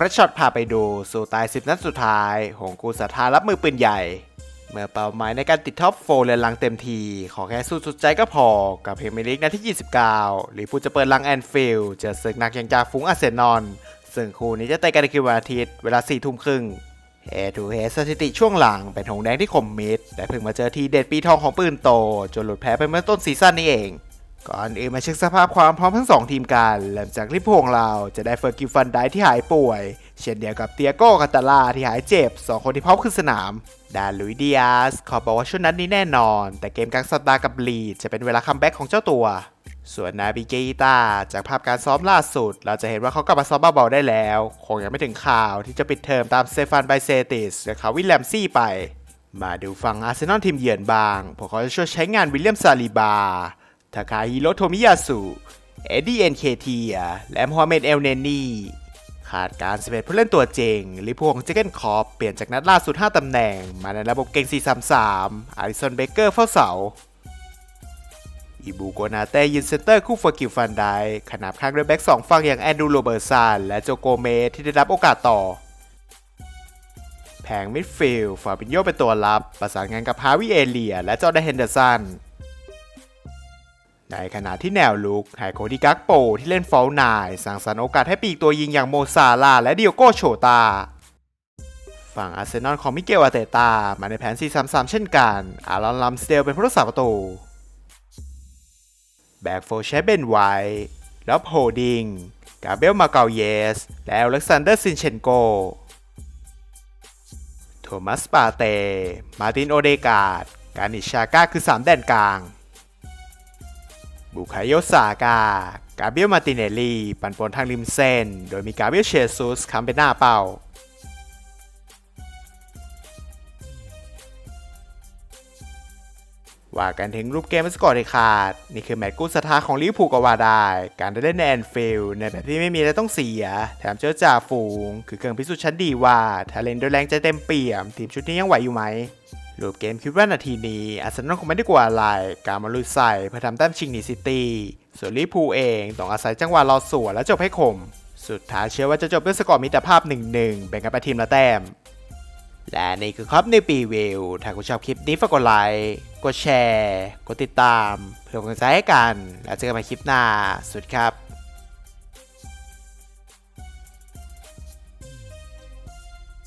พรช็อตพาไปดูสู่ตาย 10 นัดสุดท้าย หงกูสถารับมือปืนใหญ่ เมื่อเป้าหมายในการติดท็อปโฟร์เรือนลังเต็มที ขอแค่สู้สุดใจก็พอ กับเพรเมลีกนัดที่ 29 หรือผู้จะเปิดลังแอนฟิลเจะศึกหนักอย่างจากฟุ้งอาเซนอลซึ่งคู่นี้จะเตะกันในคืนวันอาทิตย์ เวลา4ทุ่มครึ่งเฮดูเฮสถิติช่วงหลังเป็นหงแดงที่คมมิดแต่เพิ่งมาเจอทีเด็ดปีทองของปืนโต จนหลุดแพ้ไปเมื่อต้นซีซั่นนี้เอง ก่อนอื่นมาเช็คสภาพความพร้อมทั้งสองทีมกันเริ่มจากลิปโพงเราจะได้เฟอร์กิวฟันไดที่หายป่วย เช่นเดียวกับเตียโก้คาตาลาที่หายเจ็บสองคนที่พร้อมขึ้นสนามดานลุยดิอาสขอบอกว่าช่วงนั้นนี้แน่นอน แต่เกมกลางสัปดาห์กับลีดจะเป็นเวลาคัมแบ็กของเจ้าตัว ส่วนนาบิเกอิตาจากภาพการซ้อมล่าสุด เราจะเห็นว่าเขากลับมาซ้อมเบาๆได้แล้ว คงยังไม่ถึงข่าวที่จะปิดเทอมตามเซฟานไบเซติสและเขาวิลแลมซี่ไป มาดูฝั่งอาร์เซนอลทีมเยือนบ้าง พวกเขาจะช่วยใช้งานวิลเลียมซาลิบา ทาคาฮิโรโทมิยาสุเอ็ดดี้เอ็นเคเทียและมฮัมเมดเอลเนนีขาดการ11ผู้เล่นตัวเจงลิพวงเจเกนคอปเปลี่ยนจากนัดล่าสุด 5 ตำแหน่ง มาในระบบเก่ง 433 อาริสันเบเกอร์เฝ้าเสาอีบูโกนาเต้ยืนเซนเตอร์คู่ฟอร์กิวฟันไดขนาบข้างด้วยแบ็กสองฝั่งอย่างแอนดูโรเบอร์ซันและโจโกเมสที่ได้รับโอกาสต่อ แผงมิดฟิลด์ฟาบินโยเป็นตัวรับ ประสานงานกับฮาวิเอเลีย และจอร์แดนเฮนเดอร์สัน ในขณะที่แนวลุกไฮโคดิกักโปที่เล่นฟอลนายสร้างสรรค์โอกาสให้ปีกตัวยิงอย่างโมซาลาและเดิโอโกโชตา ฝั่งอาร์เซนอลของมิเกลอาเตตา มาในแผน 4-3-3 เช่นกัน อารอนลัมสเดลเป็นผู้รักษาประตู แบ็กโฟใช้เบนไวท์แล้วโฮดิง กาเบลมาเกาเยส และอเล็กซานเดอร์ซินเชนโก โทมัสปาเต มาตินโอเดกาด การนิชาก้าคือ 3 แดนกลาง บุคายโยสากา กาเบียลมาติเนลลีปันปนทางริมเส้น โดยมีกาเบียลเชซุสค้ำเป็นหน้าเป้า ว่ากันถึงรูปเกมไม่สกอร์ที่ขาด นี่คือแมตช์กู้สถาของลิเวอร์พูลก็ว่าได้ การได้เล่นในแอนฟิลด์ในแบบที่ไม่มีอะไรต้องเสีย แถมเจอจ่าฝูง คือเครื่องพิสูจน์ชั้นดีว่าถ้าเล่นโดยแรงใจเต็มเปี่ยม ทีมชุดนี้ยังไหวอยู่ไหม รูปเกมคิดว่านาทีนี้อาร์เซนอลคงไม่ได้กลัวอะไรการมาลุยใส่เพื่อทำแต้มชิงนีซิตี้ส่วนลิพูเองต้องอาศัยจังหวะรอสวนและจบให้คม สุดท้ายเชื่อว่าจะจบด้วยสกอร์มิตรภาพ 1-1แบ่งกันไปทีมละแต้ม และนี่คือครับในปีวิว ถ้าคุณชอบคลิปนี้ฝากกดไลค์กดแชร์ กดติดตาม เพื่อเป็นกำลังใจให้กัน แล้วเจอกันใหม่คลิปหน้าสวัสดีครับ